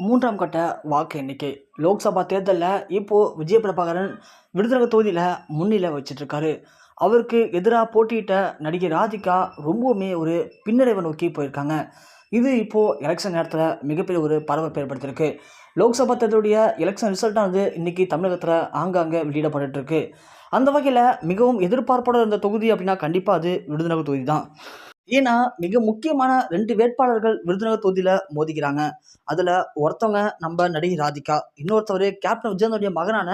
மூன்றாம் கட்ட வாக்கு எண்ணிக்கை. லோக்சபா தேர்தலில் இப்போது விஜய பிரபாகரன் விருதுநகர் தொகுதியில் முன்னிலை வச்சிட்ருக்காரு. அவருக்கு எதிராக போட்டியிட்ட நடிகை ராதிகா ரொம்பவுமே ஒரு பின்னடைவை நோக்கி போயிருக்காங்க. இது இப்போது எலெக்ஷன் நேரத்தில் மிகப்பெரிய ஒரு பரபரப்பு ஏற்படுத்தியிருக்கு. லோக்சபா தேர்தலுடைய எலெக்ஷன் ரிசல்ட்டானது இன்றைக்கி தமிழகத்தில் ஆங்காங்கே வெளியிடப்பட்டுருக்கு அந்த வகையில் மிகவும் எதிர்பார்ப்போட இருந்த தொகுதி அப்படின்னா கண்டிப்பாக அது விருதுநகர் தொகுதி தான் ஏன்னா மிக முக்கியமான ரெண்டு வேட்பாளர்கள் விருதுநகர் தொகுதியில் மோதிக்கிறாங்க. அதில் ஒருத்தவங்க நம்ம நடிகை ராதிகா இன்னொருத்தவர் கேப்டன் விஜயனுடைய மகனான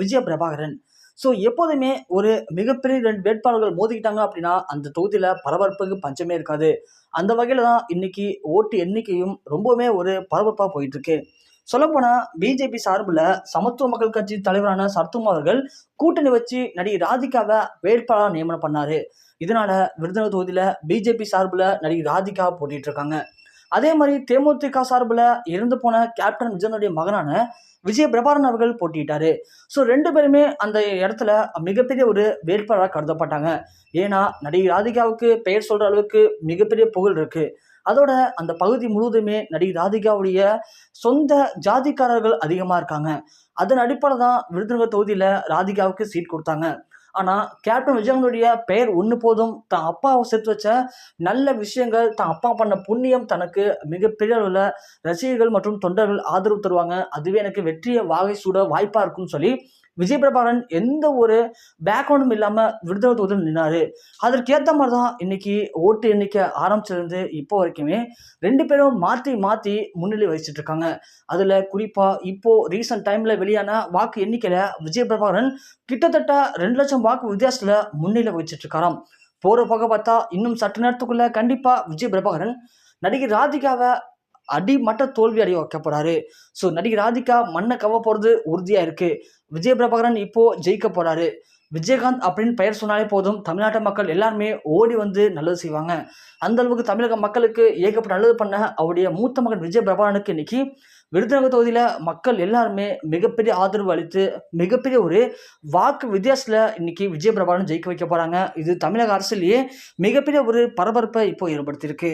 விஜய பிரபாகரன். ஸோ எப்போதுமே ஒரு மிகப்பெரிய ரெண்டு வேட்பாளர்கள் மோதிக்கிட்டாங்க அப்படின்னா அந்த தொகுதியில் பரபரப்புக்கு பஞ்சமே இருக்காது. அந்த வகையில் தான் இன்னைக்கு ஓட்டு எண்ணிக்கையும் ரொம்பவுமே ஒரு பரபரப்பாக போயிட்டுருக்கு சொல்லப்போனால் பிஜேபி சார்பில் சமத்துவ மக்கள் கட்சி தலைவரான சர்த்தும் அவர்கள் கூட்டணி வச்சு நடிகை ராதிகாவை வேட்பாளர் நியமனம் பண்ணார். இதனால விருதுநகர் தொகுதியில் பிஜேபி சார்பில் நடிகை ராதிகா போட்டிட்டு இருக்காங்க. அதே மாதிரி தேமுதிக சார்பில் இறந்து போன கேப்டன் விஜயனுடைய மகனான விஜய பிரபாரன் அவர்கள் போட்டிட்டாரு ஸோ ரெண்டு பேருமே அந்த இடத்துல மிகப்பெரிய ஒரு வேட்பாளராக கருதப்பட்டாங்க. ஏன்னா நடிகை ராதிகாவுக்கு பெயர் சொல்கிற அளவுக்கு மிகப்பெரிய புகழ் இருக்குது அதோட அந்த பகுதி முழுவதுமே நடிகை ராதிகாவுடைய சொந்த ஜாதிக்காரர்கள் அதிகமாக இருக்காங்க. அதன் அடிப்படை தான் விருதுநகர் தொகுதியில் ராதிகாவுக்கு சீட் கொடுத்தாங்க. ஆனால் கேப்டன் விஜயனுடைய பெயர் ஒன்று போதும். தான் அப்பாவை சேர்த்து வச்ச நல்ல விஷயங்கள் தான் அப்பா பண்ண புண்ணியம் தனக்கு மிகப்பெரிய அளவில் ரசிகர்கள் மற்றும் தொண்டர்கள் ஆதரவு தருவாங்க. அதுவே எனக்கு வெற்றியை வாகை சூட வாய்ப்பாக இருக்கும்னு சொல்லி விஜய் பிரபாகரன் எந்த ஒரு பேக்ரவுண்டும் இல்லாமல் விடுதலை தொகுதியில் நின்னாரு. அதற்கேற்ற மாதிரி தான் இன்னைக்கு ஓட்டு எண்ணிக்கை ஆரம்பிச்சிருந்து இப்போ வரைக்குமே. ரெண்டு பேரும் மாற்றி மாற்றி முன்னிலை வகிச்சிட்டு இருக்காங்க. அதில் குறிப்பாக இப்போ ரீசன்ட் டைமில் வெளியான வாக்கு எண்ணிக்கையில் விஜய் பிரபாகரன் கிட்டத்தட்ட ரெண்டு லட்சம் வாக்கு வித்தியாசத்தில் முன்னிலை வகிச்சிட்டு இருக்காராம். போகிற போக பார்த்தா இன்னும் சற்று நேரத்துக்குள்ள கண்டிப்பாக விஜய் பிரபாகரன் நடிகை ராதிகாவை அடிமட்ட தோல்வி அடைய வைக்க ஸோ நடிகை ராதிகா மண்ணை கவ போகிறது உறுதியாக இருக்கு. விஜய் பிரபாகரன் இப்போ ஜெயிக்க போறாரு. விஜயகாந்த் அப்படின்னு பெயர் சொன்னாலே போதும். தமிழ்நாட்டு மக்கள் எல்லாருமே ஓடி வந்து நல்லது செய்வாங்க. அந்த அளவுக்கு தமிழக மக்களுக்கு ஏகப்பட்ட நல்லது பண்ண அவருடைய மூத்த மகன் விஜய் பிரபாகரனுக்கு இன்னைக்கு விருதுநகர் தொகுதியில் மக்கள் எல்லாருமே மிகப்பெரிய ஆதரவு அளித்து மிகப்பெரிய ஒரு வாக்கு வித்தியாசத்தில் இன்னைக்கு விஜய் பிரபாகரன் ஜெயிக்க வைக்க போகிறாங்க இது தமிழக அரசுலேயே மிகப்பெரிய ஒரு பரபரப்பை இப்போ ஏற்படுத்தியிருக்கு.